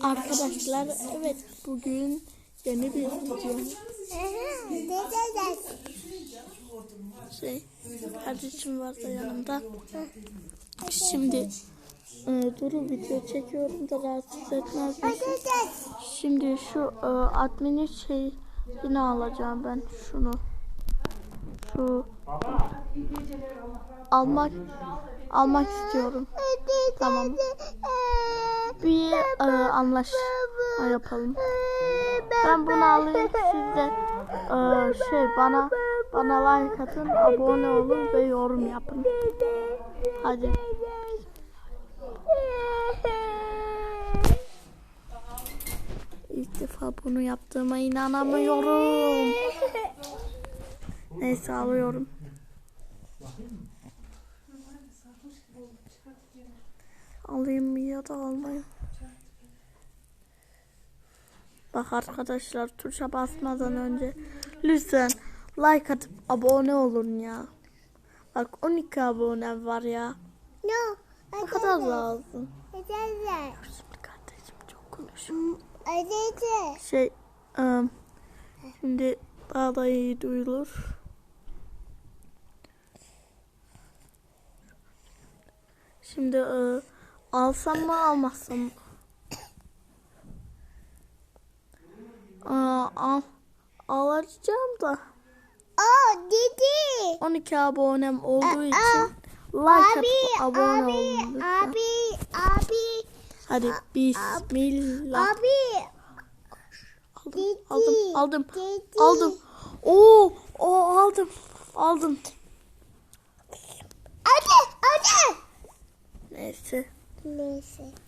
Arkadaşlar evet bugün yeni bir video şey kardeşim var da yanımda. Şimdi e, duru video çekiyorum da rahatsız etmez? Şimdi şu e, adminin şeyini alacağım ben şunu. Şu almak almak istiyorum. Tamam. Bir e, anlaşma yapalım. Ben bunu alayım siz de e, şey bana bana like atın, abone olun ve yorum yapın. Hadi. İlk defa bunu yaptığıma inanamıyorum. Neyse alıyorum. Alayım mı ya da almayayım. Bak arkadaşlar tuşa basmadan önce lütfen like atıp abone olun ya. Bak 12 abone var ya. No. Ne kadar lazım? Ödeyeceğiz. Şimdi kardeşim çok konuşuyor. Ödeyeceğiz. Şey ım, şimdi daha da iyi duyulur. Şimdi ı, alsam mı almazsam mı? Aa, al, alacağım da Aa dedi. 12 abonem olduğu Aa, için like Abi, atıp abone abi, olun lütfen. abi, abi, Hadi bismillah. abi. Aldım, Dedi, aldım, aldım, dedi. aldım. Oo, o aldım, aldım. Hadi, hadi. Neyse. Neyse.